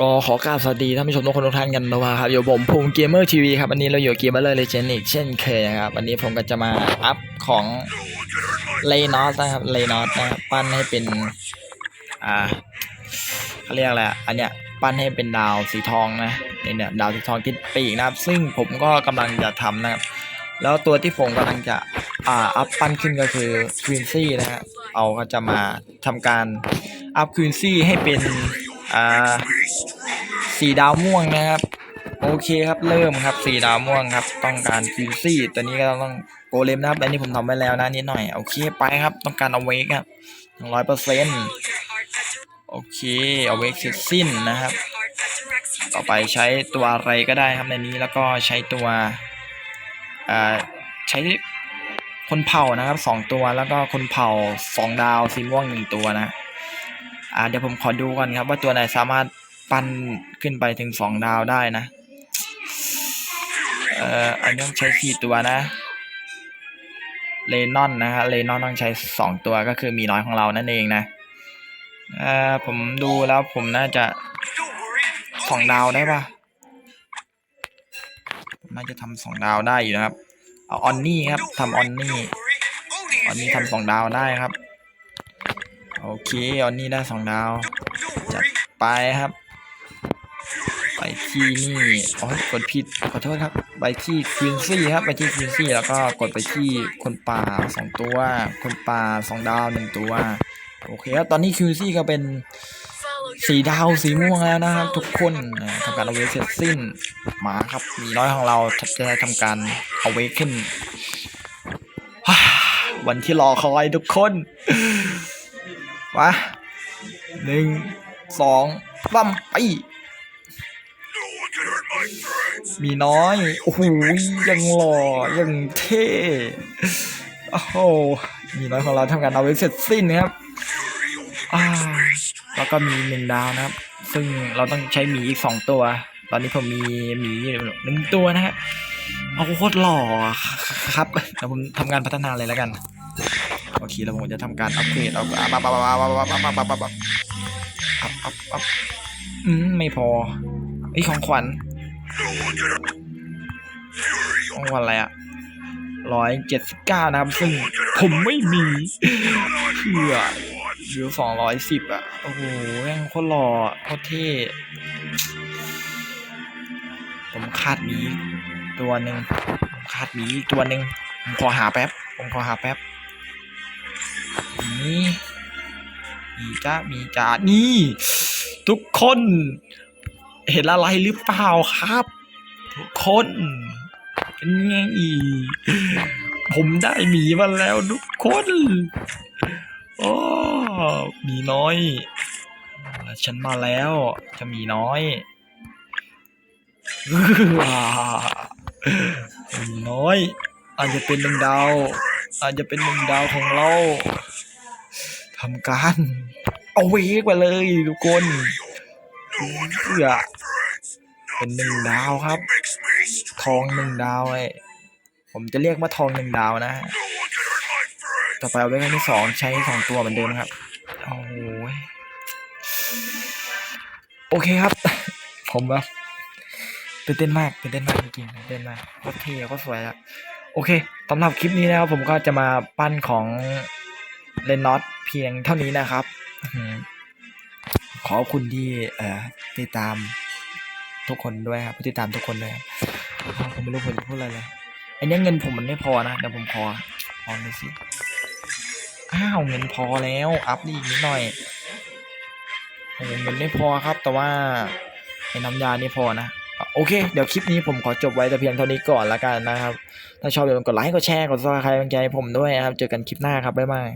ก็ขอกราบสวัสดีท่านผู้ชมทุกคนทุกท่านกันด้วยครับอยู่ผมภูมิเกมเมอร์ทีวีครับวันนี้เราอยู่เกมเมอร์เลเจนด์อีกเช่นเคยนะครับวันนี้ผมก็จะมาอัพของเลนอสนะครับเลนอสนะครับปั้นให้เป็นอ่าเขาเรียกอะไรอันเนี้ยปั้นให้เป็นดาวสีทองนะนี่เนี่ยดาวสีทองติดปีกนะครับ ซึ่งผมก็กำลังจะทำนะครับ แล้วตัวที่ผมกำลังจะอ่าอัพปั้นขึ้นก็คือควีนซี่นะฮะเอาก็จะมาทำการอัพควีนซี่ให้เป็น อ่าสีดาวม่วงนะครับ โอเคครับเริ่มครับสีดาวม่วงครับ ต้องการคิวซี่ตัวนี้ก็ต้องโกเลมนะครับอันนี้ผมทำไว้แล้วนะนิดหน่อยโอเคไปครับ ต้องการเอาเวกครับหนึ่งร้อยเปอร์เซ็นต์โอเคเอาเวกเสร็จสิ้นนะครับ ต่อไปใช้ตัวอะไรก็ได้ครับในนี้แล้วก็ใช้ตัวอ่าใช้คนเผานะครับสองตัวแล้วก็คนเผาสองดาวสีม่วงหนึ่งตัวนะ อ่าเดี๋ยวผมขอดูก่อนครับ ว่าตัวไหนสามารถปั้นขึ้นไปถึงสองดาวได้นะ เอ่ออันนี้ต้องใช้สี่ตัวนะเลนอนนะฮะเลนอนต้องใช้สองตัวก็คือมีน้อยของเรานั่นเองนะเอ่อผมดูแล้วผมน่าจะสองดาวได้ปะน่าจะทำสองดาวได้อยู่นะครับ เอาออนนี่ครับทำออนนี่ออนนี่ทำสองดาวได้ครับ โอเคออนนี่ได้สองดาวจัดไปครับ ไปที่นี่อ๋อกดผิดขอโทษครับ ไปที่ควีนซี่ครับ ไปที่ควีนซี่แล้วก็กดไปที่คนป่าสองตัว คนป่าสองดาวหนึ่งตัว โอเคครับ ตอนนี้ควีนซี่ก็เป็นสีดาวสีม่วงแล้วนะครับ ทุกคนอ่าทำการเอาเวกเสร็จสิ้นมาครับ มีน้อยของเราจะได้ทำการเอาเวกขึ้น วันที่รอคอยทุกคน มาหนึ่งสองปั้มไป มีน้อย โอ้โห ยังหล่อ ยังเท่ โอ้โห มีน้อยของเราทำการเอาไว้เสร็จสิ้นนะครับแล้วก็มีหนึ่งดาวนะครับ ซึ่งเราต้องใช้หมีอีกสองตัว ตอนนี้ผมมีหมีหนึ่งตัวนะครับ เอาโคตรหล่อครับเดี๋ยวผมทำงานพัฒนาเลยแล้วกัน โอเคแล้วผมจะทำการอัปเกรดเอาอะปั๊บปั๊บปั๊บปั๊บปั๊บปั๊บปั๊บปั๊บปั๊บอัพอัพอัพอืมไม่พอไอ้ของขวัญของขวันอะไรอะร้อยเจ็ดสิบเก้านะครับซึ่งผมไม่มีเพื่อเหลือสองร้อยสิบอะ โอ้โหแม่งโคตรหล่อโคตรเท่ผมขาดมีตัวหนึ่งผมขาดมีตัวหนึ่งผมขอหาแป๊บ ผมขอหาแป๊บ นี่มีจ้ามีจ้านี่ ทุกคน เห็นอะไรหรือเปล่าครับ ทุกคนเป็นไงอีผมได้หมีมาแล้วทุกคนโอ้หมีน้อย ฉันมาแล้วจะมีน้อยมีน้อยอาจจะเป็นหนึ่งดาว อาจจะเป็นหนึ่งดาวของเราทำการ เอาเวกไปเลยทุกคนเพื่อเป็นหนึ่งดาวครับ ทองหนึ่งดาวไอ้ผมจะเรียกว่าทองหนึ่งดาวนะฮะต่อไปเอาไว้กันที่สองใช้สองตัวเหมือนเดิมครับโอ้โหยโอเคครับ ผมแบบตื่นเต้นมากตื่นเต้นมากจริงๆตื่นเต้นมากโคตรเท่โคตรสวยอะ โอเคสำหรับคลิปนี้นะครับผมก็จะมาปั้นของเลนนอตเพียงเท่านี้นะครับ ขอบคุณที่เอ่อติดตามทุกคนด้วยครับติดตามทุกคนเลยครับผมไม่รู้ผมจะพูดอะไรเลยอ้เนี้เงินผมมันไม่พอนะเดี๋ยวผมขอขอหน่อยสิอ้าวเงินพอแล้วอัพนี่อีกนิดหน่อยโอ้เงินไม่พอครับ แต่ว่าไอ้น้ำยานี่พอนะ โอเค เดี๋ยวคลิปนี้ผมขอจบไว้แต่เพียงเท่านี้ก่อนละกันนะครับ ถ้าชอบอย่าลืมกดไลค์ กดแชร์ กดซับสไครต์กำลังใจผมด้วยนะครับ เจอกันคลิปหน้าครับ บ๊ายบาย